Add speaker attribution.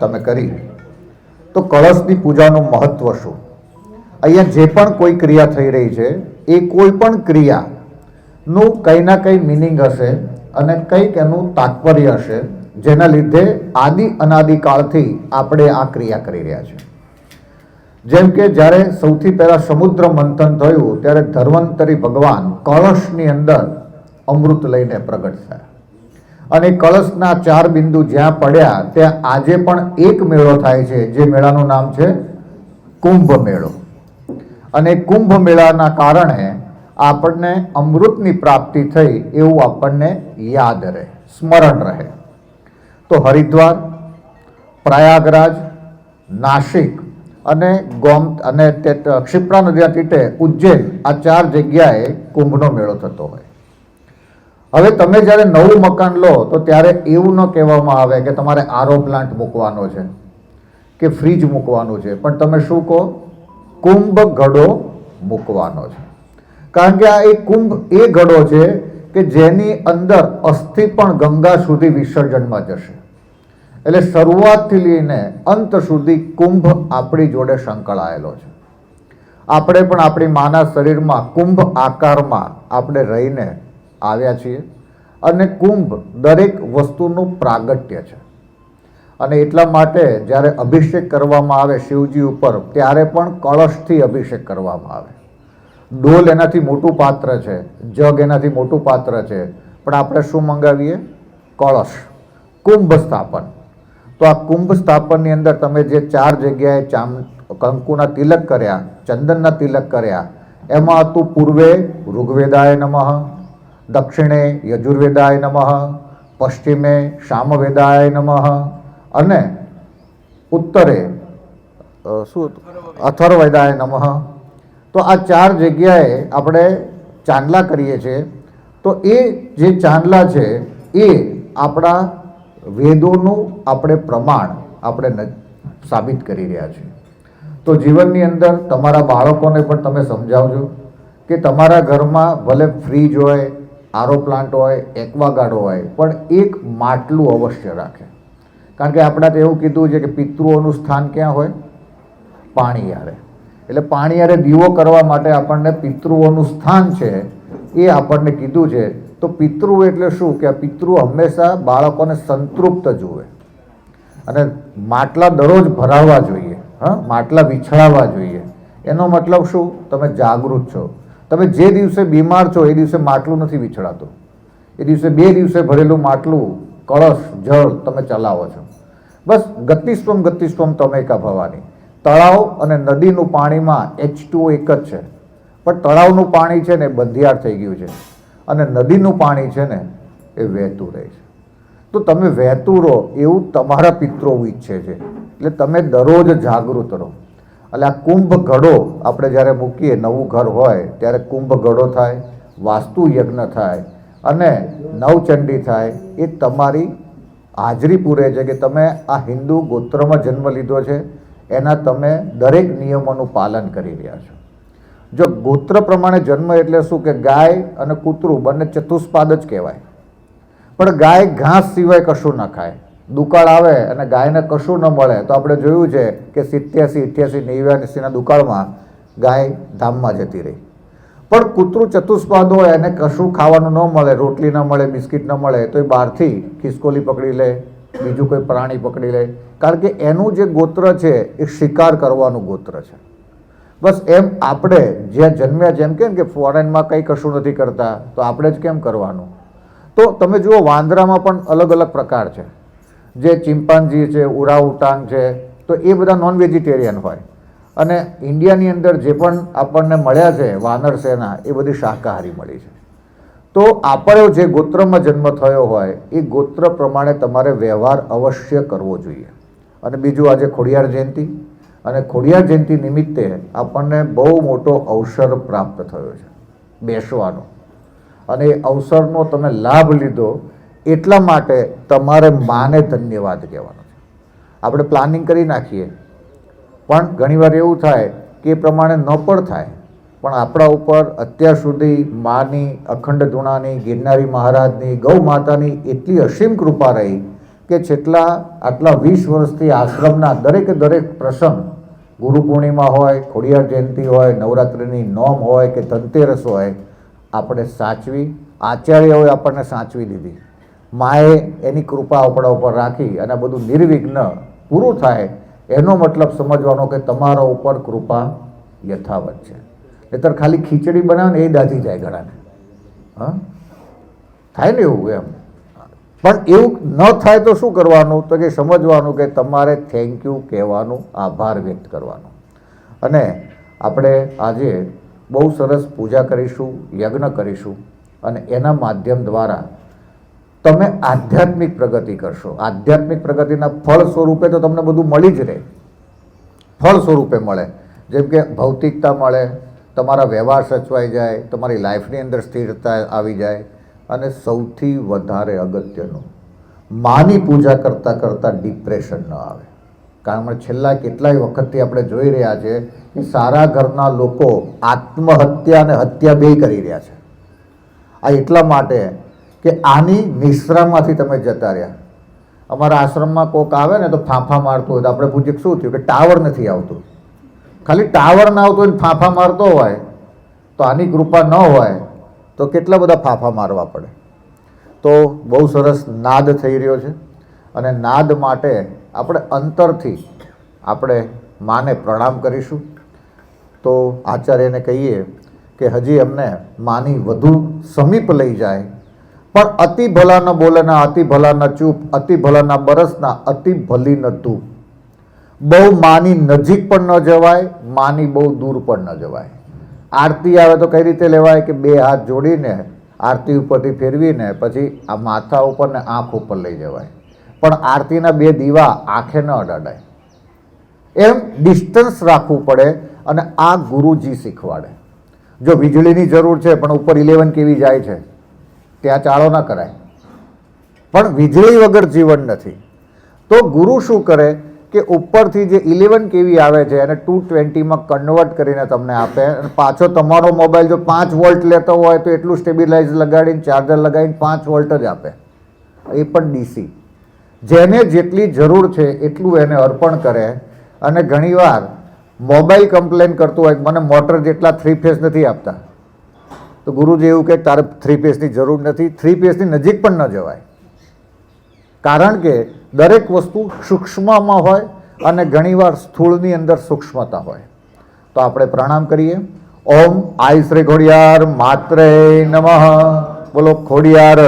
Speaker 1: તમે કરી તો કળશની પૂજાનું મહત્વ શું? અહીંયા જે પણ કોઈ ક્રિયા થઈ રહી છે, એ કોઈ પણ ક્રિયાનું કંઈ ના કંઈ મિનિંગ હશે અને કંઈક એનું તાત્પર્ય હશે, જેના લીધે આદિ અનાદિકાળથી આપણે આ ક્રિયા કરી રહ્યા છીએ. જેમ કે જ્યારે સૌથી પહેલાં સમુદ્ર મંથન થયું, ત્યારે ધર્વંતરી ભગવાન કળશની અંદર અમૃત લઈને પ્રગટ થયા. અને કળશના ચાર બિંદુ જ્યાં પડ્યા, ત્યાં આજે પણ એક મેળો થાય છે, જે મેળાનું નામ છે કુંભ મેળો. અને કુંભ મેળાના કારણે આપણને અમૃતની પ્રાપ્તિ થઈ એવું આપણને યાદ રહે, સ્મરણ રહે. તો હરિદ્વાર, પ્રયાગરાજ, નાસિક અને ગોમ અને તે ક્ષિપ્રા નદીના તીટે ઉજ્જૈન આ ચાર જગ્યાએ કુંભનો મેળો થતો હોય. હવે તમે જ્યારે નવું મકાન લો, તો ત્યારે એવું ન કહેવામાં આવે કે તમારે આરો પ્લાન્ટ મૂકવાનો છે, કે ફ્રીજ મૂકવાનું છે. પણ તમે શું કહો? કુંભ ઘડો મૂકવાનો છે. કારણ કે આ એક કુંભ એ ઘડો છે કે જેની અંદર અસ્થિ પણ ગંગા સુધી વિસર્જનમાં જશે. એટલે શરૂઆતથી લઈને અંત સુધી કુંભ આપણી જોડે સંકળાયેલો છે. આપણે પણ આપણી માના શરીરમાં કુંભ આકારમાં આપણે રહીને આવ્યા છીએ અને કુંભ દરેક વસ્તુનું પ્રાગટ્ય છે. અને એટલા માટે જ્યારે અભિષેક કરવામાં આવે શિવજી ઉપર, ત્યારે પણ કળશથી અભિષેક કરવામાં આવે. ડોલ એનાથી મોટું પાત્ર છે, જગ એનાથી મોટું પાત્ર છે, પણ આપણે શું મંગાવીએ? કળશ, કુંભ સ્થાપન. તો આ કુંભ સ્થાપનની અંદર તમે જે ચાર જગ્યાએ ચામ કંકુના તિલક કર્યા, ચંદનના તિલક કર્યા, એમાં હતું પૂર્વે ઋગ્વેદાય નમઃ દક્ષિણે યજુર્વેદાય નમઃ, પશ્ચિમે શામવેદાય નમઃ અને ઉત્તરે શું અથર્વેદાય નમઃ. તો આ ચાર જગ્યાએ આપણે ચાંદલા કરીએ છીએ. તો એ જે ચાંદલા છે, એ આપણા વેદોનું આપણે પ્રમાણ આપણે સાબિત કરી રહ્યા છીએ. તો જીવનની અંદર તમારા બાળકોને પણ તમે સમજાવજો કે તમારા ઘરમાં ભલે ફ્રીજ હોય આરો પ્લાન્ટ હોય એક્વાગાર્ડ હોય, પણ એક માટલું અવશ્ય રાખે. કારણ કે આપણા તો એવું કીધું છે કે પિતૃઓનું સ્થાન ક્યાં હોય? પાણી યારે એટલે પાણી યારે દીવો કરવા માટે આપણને પિતૃઓનું સ્થાન છે, એ આપણને કીધું છે. તો પિતૃ એટલે શું? કે પિતૃ હંમેશા બાળકોને સંતૃપ્ત જુએ. અને માટલા દરરોજ ભરાવવા જોઈએ, હા? માટલા વિછળાવવા જોઈએ. એનો મતલબ શું? તમે જાગૃત છો. તમે જે દિવસે બીમાર છો, એ દિવસે માટલું નથી વિછળાતું એ દિવસે બે દિવસે ભરેલું માટલું, કળશ, જળ તમે ચલાવો છો. બસ ગતિસ્વમ ગતિસ્વમ તમે કા ભવાની. તળાવ અને નદીનું પાણીમાં એચ ટુ એક જ છે. પણ તળાવનું પાણી છે ને બંધિયાર થઈ ગયું છે. અને નદીનું પાણી છે ને એ વહેતું રહે છે. તો તમે વહેતું રહો, એવું તમારા પિત્રો ઈચ્છે છે એટલે તમે દરરોજ જાગૃત રહો. એટલે આ કુંભ ઘડો આપણે જ્યારે મૂકીએ, નવું ઘર હોય, ત્યારે કુંભ ઘડો થાય, વાસ્તુ યજ્ઞ થાય અને નવચંડી થાય, એ તમારી હાજરી પૂરે છે કે તમે આ હિન્દુ ગોત્રમાં જન્મ લીધો છે, એના તમે દરેક નિયમોનું પાલન કરી રહ્યા છો. જો ગોત્ર પ્રમાણે જન્મ એટલે શું કે ગાય અને કૂતરું બંને ચતુષ્પાદ જ કહેવાય. પણ ગાય ઘાસ સિવાય કશું ન ખાય. દુકાળ આવે અને ગાયને કશું ન મળે, તો આપણે જોયું છે કે સિત્યાસી અઠ્યાસી નેવ્યાસીના દુકાળમાં ગાય ધામમાં જતી રહી. પણ કૂતરું ચતુષ્પાદ હોય, એને કશું ખાવાનું ન મળે, રોટલી ન મળે, બિસ્કિટ ન મળે, તો એ બહારથી ખિસકોલી પકડી લે, બીજું કોઈ પ્રાણી પકડી લે. કારણ કે એનું જે ગોત્ર છે, એ શિકાર કરવાનું ગોત્ર છે. બસ એમ આપણે જ્યાં જન્મ્યા, જેમ કેમ કે ફોરેનમાં કંઈ કશું નથી કરતા, તો આપણે જ કેમ કરવાનું? તો તમે જુઓ, વાંદરામાં પણ અલગ અલગ પ્રકાર છે. જે ચિમ્પાન્ઝી છે ઉરાઉટાંગ છે, તો એ બધા નોન વેજીટેરિયન હોય. અને ઇન્ડિયાની અંદર જે પણ આપણને મળ્યા છે, વાનર સેના, એ બધી શાકાહારી મળી છે. તો આપણો જે ગોત્રમાં જન્મ થયો હોય, એ ગોત્ર પ્રમાણે તમારે વ્યવહાર અવશ્ય કરવો જોઈએ. અને બીજું આજે ખોડિયાર જયંતિ, અને ખોડિયાર જયંતિ નિમિત્તે આપણને બહુ મોટો અવસર પ્રાપ્ત થયો છે, બેસવાનો. અને એ અવસરનો તમે લાભ લીધો એટલા માટે તમારે માને ધન્યવાદ કહેવાનો છે. આપણે પ્લાનિંગ કરી નાખીએ. પણ ઘણીવાર એવું થાય કે એ પ્રમાણે ન પણ થાય. પણ આપણા ઉપર અત્યાર સુધી માની, અખંડ ધૂણાની, ગિરનારી મહારાજની, ગૌ માતાની એટલી અસીમ કૃપા રહી કે છેલ્લા આટલા વીસ વર્ષથી આશ્રમના દરેકે દરેક પ્રસંગ ગુરુ પૂર્ણિમા હોય, ખોડિયાર જયંતિ હોય, નવરાત્રિની નોમ હોય કે ધનતેરસ હોય, આપણે સાચવી આચાર્યોએ આપણને સાચવી દીધી. માએ એની કૃપા આપણા ઉપર રાખી અને બધું નિર્વિઘ્ન પૂરું થાય, એનો મતલબ સમજવાનો કે તમારા ઉપર કૃપા યથાવત છે. નહીતર ખાલી ખીચડી બનાવે ને એ દાજી જાય ઘણાને હા? થાય ને એવું એમ. પણ એવું ન થાય તો શું કરવાનું? તો કે સમજવાનું કે તમારે થેન્ક યુ કહેવાનું આભાર વ્યક્ત કરવાનો. અને આપણે આજે બહુ સરસ પૂજા કરીશું, યજ્ઞ કરીશું અને એના માધ્યમ દ્વારા તમે આધ્યાત્મિક પ્રગતિ કરશો. આધ્યાત્મિક પ્રગતિના ફળ સ્વરૂપે તો તમને બધું મળી જ રહે. ફળ સ્વરૂપે મળે. જેમ કે ભૌતિકતા મળે, તમારા વ્યવહાર સચવાઈ જાય, તમારી લાઈફની અંદર સ્થિરતા આવી જાય અને સૌથી વધારે અગત્યનું, માની પૂજા કરતાં કરતાં ડિપ્રેશન ન આવે. કારણ છેલ્લા કેટલાય વખતથી આપણે જોઈ રહ્યા છે કે સારા ઘરના લોકો આત્મહત્યા અને હત્યા બે કરી રહ્યા છે. આ એટલા માટે કે આની નિશ્રામાંથી તમે જતા રહ્યા. અમારા આશ્રમમાં કોક આવે ને તો ફાંફા મારતું હોય. તો આપણે પૂછીએ શું થયું? કે ટાવર નથી આવતું. ખાલી ટાવર ના આવતો હોય ફાંફા મારતો હોય, તો આની કૃપા ન હોય, તો કેટલા બધા ફાંફા મારવા પડે? તો બહુ સરસ નાદ થઈ રહ્યો છે. અને નાદ માટે આપણે અંતરથી આપણે માને પ્રણામ કરીશું. તો આચાર્યને કહીએ કે હજી અમને માની વધુ સમીપ લઈ જાય પણ અતિ ભલાના બોલેના, અતિ ભલાના ચૂપ, અતિ ભલાના બરસના, અતિ ભલી ન તું બહુ માની નજીક પણ ન જવાય, માની બહુ દૂર પણ ન જવાય. આરતી આવે તો કઈ રીતે લેવાય કે બે હાથ જોડીને આરતી ઉપરથી ફેરવીને પછી આ માથા ઉપર ને આંખ ઉપર લઈ જવાય. પણ આરતીના બે દીવા આંખે ન અડાડાય. એમ ડિસ્ટન્સ રાખવું પડે અને આ ગુરુજી શીખવાડે. જો વીજળીની જરૂર છે, પણ ઉપર ઇલેવન કેવી જાય છે? ત્યાં ચાળો ન કરાય. પણ વીજળી વગર જીવન નથી. તો ગુરુ શું કરે કે ઉપરથી જે ઇલેવન કેવી આવે છે એને ટુ ટ્વેન્ટીમાં કન્વર્ટ કરીને તમને આપે અને પાછો તમારો મોબાઈલ જો પાંચ વોલ્ટ લેતો હોય તો એટલું સ્ટેબિલાઇઝ લગાડીને ચાર્જર લગાવીને પાંચ વોલ્ટ જ આપે. એ પણ ડીસી જેને જેટલી જરૂર છે એટલું એને અર્પણ કરે. અને ઘણીવાર મોબાઈલ કમ્પ્લેન કરતું હોય મને મોટર જેટલા થ્રી ફેસ નથી આપતા. તો ગુરુજી એવું કે તારે થ્રી ફેસની જરૂર નથી. થ્રી ફેસની નજીક પણ ન જવાય. કારણ કે દરેક વસ્તુ સૂક્ષ્મમાં હોય અને ઘણીવાર સ્થૂળની અંદર સૂક્ષ્મતા હોય. તો આપણે પ્રણામ કરીએ. ઓમ આઈ શ્રી ખોડિયાર માત્રે નમઃ. બોલો, ખોડિયાર